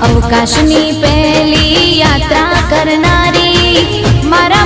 અવકાશની પહેલી યાત્રા કરનારી મારા